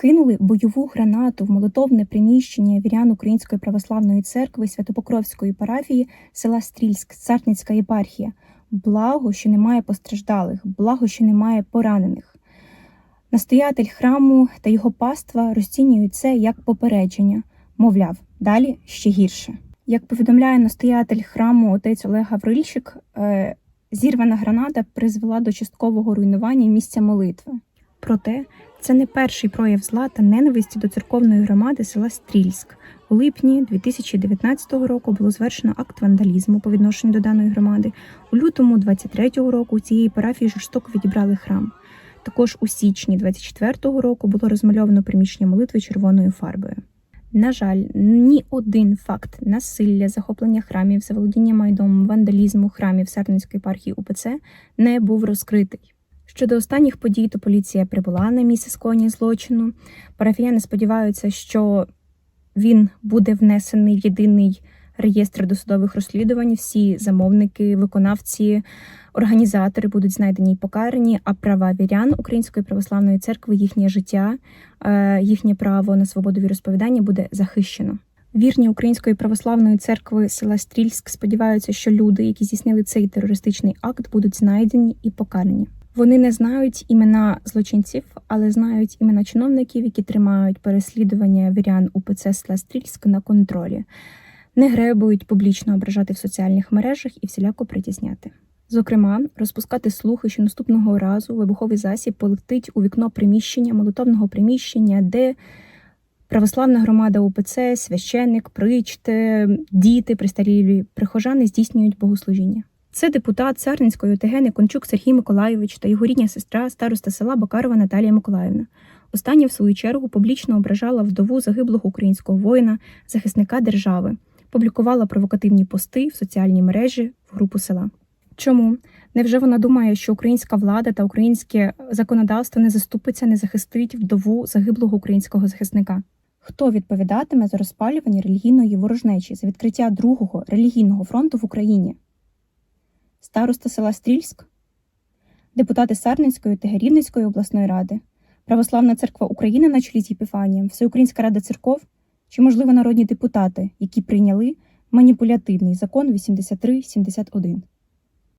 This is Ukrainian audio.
кинули бойову гранату в молитовне приміщення вірян Української православної церкви Святопокровської парафії села Стрільськ, Царницька єпархія. Благо, що немає постраждалих, благо, що немає поранених. Настоятель храму та його паства розцінюють це як попередження, мовляв, далі ще гірше. Як повідомляє настоятель храму отець Олег Гаврильчик, е, зірвана граната призвела до часткового руйнування місця молитви. Проте це не перший прояв зла та ненависті до церковної громади села Стрільськ. У липні 2019 року було звершено акт вандалізму по відношенню до даної громади. У лютому 23-го року у цієї парафії жорстоко відібрали храм. Також у січні 24-го року було розмальовано приміщення молитви червоною фарбою. На жаль, ні один факт насилля, захоплення храмів, заволодіння майдом, вандалізму храмів Сарненської єпархії УПЦ не був розкритий. Щодо останніх подій, то поліція прибула на місце скоєння злочину. Парафіяни сподіваються, що він буде внесений в єдиний реєстр досудових розслідувань. Всі замовники, виконавці, організатори будуть знайдені і покарані, а права вірян Української православної церкви, їхнє життя, е, їхнє право на свободу віросповідання буде захищено. Вірні Української православної церкви села Стрільськ сподіваються, що люди, які здійснили цей терористичний акт, будуть знайдені і покарані. Вони не знають імена злочинців, але знають імена чиновників, які тримають переслідування вірян УПЦ села Стрільськ на контролі, не гребують публічно ображати в соціальних мережах і всіляко притісняти. Зокрема, розпускати слухи, що наступного разу вибуховий засіб полетить у вікно приміщення, молитовного приміщення, де православна громада УПЦ, священник, причте, діти, пристарілі прихожани здійснюють богослужіння. Це депутат Царненської ОТГ Некончук Сергій Миколайович та його рідня сестра, староста села Бакарова Наталія Миколаївна. Остання, в свою чергу, публічно ображала вдову загиблого українського воїна, захисника держави, публікувала провокативні пости в соціальній мережі в групу села. Чому? Невже вона думає, що українська влада та українське законодавство не заступиться, не захистить вдову загиблого українського захисника? Хто відповідатиме за розпалювання релігійної ворожнечі за відкриття другого релігійного фронту в Україні? Староста села Стрільськ, депутати Сарненської та Герівницької обласної ради, Православна церква України на чолі з Єпіфанієм, Всеукраїнська рада церков чи, можливо, народні депутати, які прийняли маніпулятивний закон 8371.